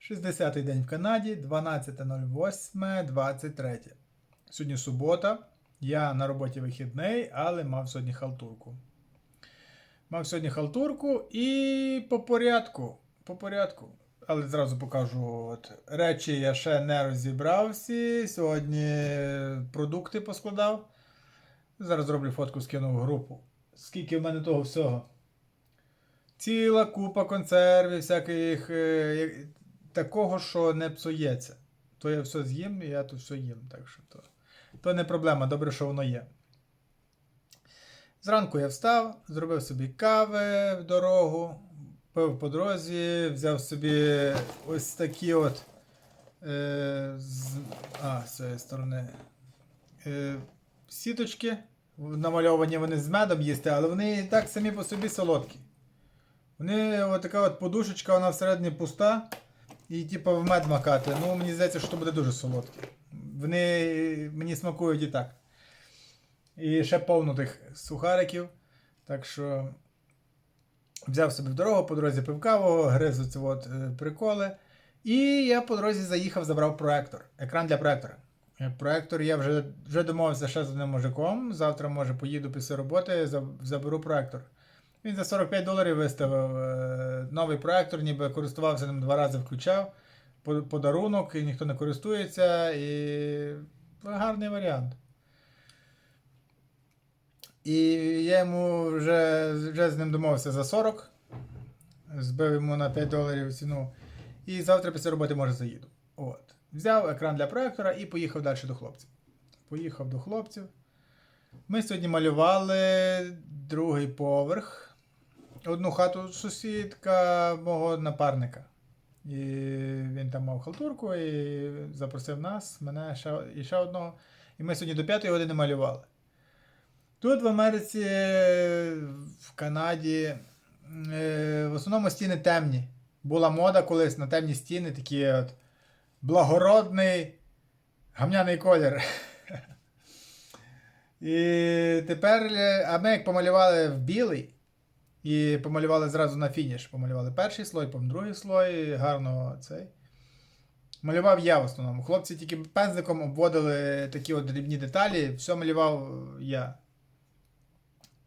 60-й день в Канаді, 12.08.23. Сьогодні субота. Я на роботі вихідний, але мав сьогодні халтурку. Мав сьогодні халтурку і по порядку. По порядку. Але зразу покажу от, речі я ще не розібрав всі. Сьогодні продукти поскладав. Зараз зроблю фотку, скину в групу. Скільки в мене того всього. Ціла купа консервів, всяких е, такого, що не псується. То я все з'їм, і я тут все їм. Так що то, то не проблема, добре, що воно є. Зранку я встав, зробив собі кави в дорогу, пив по дорозі, взяв собі ось такі от. Е, з, а, з цієї сторони. Е, сіточки. Намальовані вони з медом їсти, але вони і так самі по собі солодкі. Вони от така от подушечка, вона всередині пуста. І типу в мед макати. Ну, мені здається, що буде дуже солодке. Вони мені смакують і так. І ще повно тих сухариків. Так що взяв собі в дорогу, по дорозі пив каву, гриз оці от е, приколи. І я по дорозі заїхав, забрав проектор. Екран для проектора. Е, Проектор я вже, вже домовився ще з одним мужиком. Завтра, може, поїду після роботи, заберу проектор. Він за 45 доларів виставив е, новий проектор, ніби користувався ним два рази включав. Подарунок, і ніхто не користується, і гарний варіант. І я йому вже, вже з ним домовився за 40. Збив йому на 5 доларів ціну. І завтра після роботи може заїду. От. Взяв екран для проектора і поїхав далі до хлопців. Поїхав до хлопців. Ми сьогодні малювали другий поверх. Одну хату сусідка мого напарника. І він там мав халтурку і запросив нас, мене ще, і ще одного. І ми сьогодні до 5 години малювали. Тут в Америці, в Канаді, е, в основному стіни темні. Була мода колись на темні стіни, такі от благородний гамняний колір. І тепер, е, а ми як помалювали в білий, і помалювали зразу на фініш. Помалювали перший слой, потім другий слой, гарно цей. Малював я в основному. Хлопці тільки пензликом обводили такі от дрібні деталі, все малював я.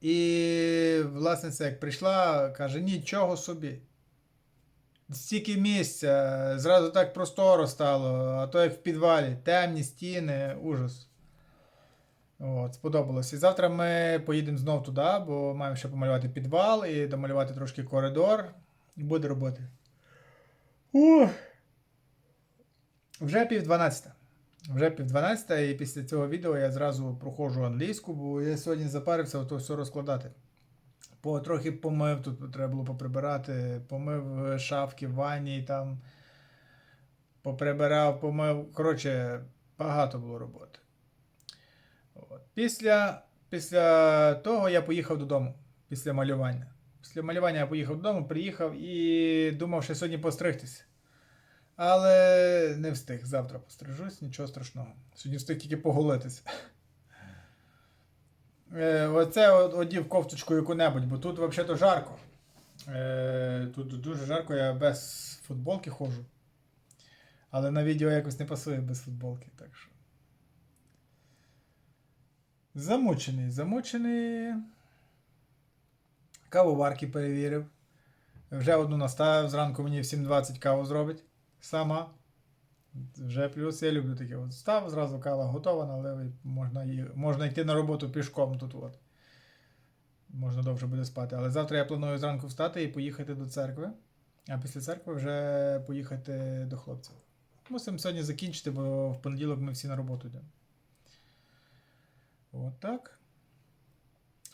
І власниця, як прийшла, каже: нічого собі. Стільки місця, зразу так просторо стало, а то як в підвалі, темні стіни, ужас. От, сподобалось. І завтра ми поїдемо знов туди, бо маємо ще помалювати підвал і домалювати трошки коридор. Буде роботи. Ух. Вже пів 12. Вже пів 12, і після цього відео я зразу проходжу англійську, бо я сьогодні запарився то все розкладати. По, трохи помив, тут треба було поприбирати, помив шафки в ванні там. Поприбирав, помив. Коротше, багато було роботи. Після, після того я поїхав додому, після малювання. Після малювання я поїхав додому, приїхав і думав, що сьогодні постригтись. Але не встиг. Завтра пострижусь, нічого страшного. Сьогодні встиг тільки поголитись. Е, оце одів кофточку яку-небудь, бо тут взагалі жарко. Е, тут дуже жарко, я без футболки ходжу. Але на відео якось не пасує без футболки, так що. Замучений, замучений. Кавоварки перевірив. Вже одну наставив, зранку мені в 7.20 каву зробить. Сама. Вже плюс я люблю таке. От став, зразу кава готова, налив, можна, можна йти на роботу пішком тут. От. Можна довше буде спати. Але завтра я планую зранку встати і поїхати до церкви. А після церкви вже поїхати до хлопців. Мусимо сьогодні закінчити, бо в понеділок ми всі на роботу йдемо. От так.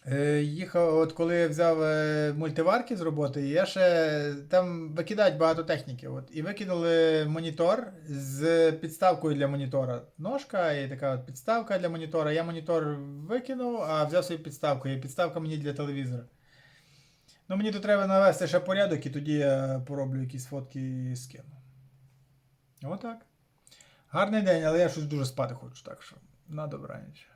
Е, їхав, от коли я взяв е, мультиварки з роботи, я ще там викидають багато техніки. От, і викинули монітор з підставкою для монітора. Ножка і така от підставка для монітора. Я монітор викинув, а взяв собі підставку. І підставка мені для телевізора. Ну, мені тут треба навести ще порядок, і тоді я пороблю якісь фотки і скину. Отак. Гарний день, але я щось дуже спати хочу, так що на добраніч.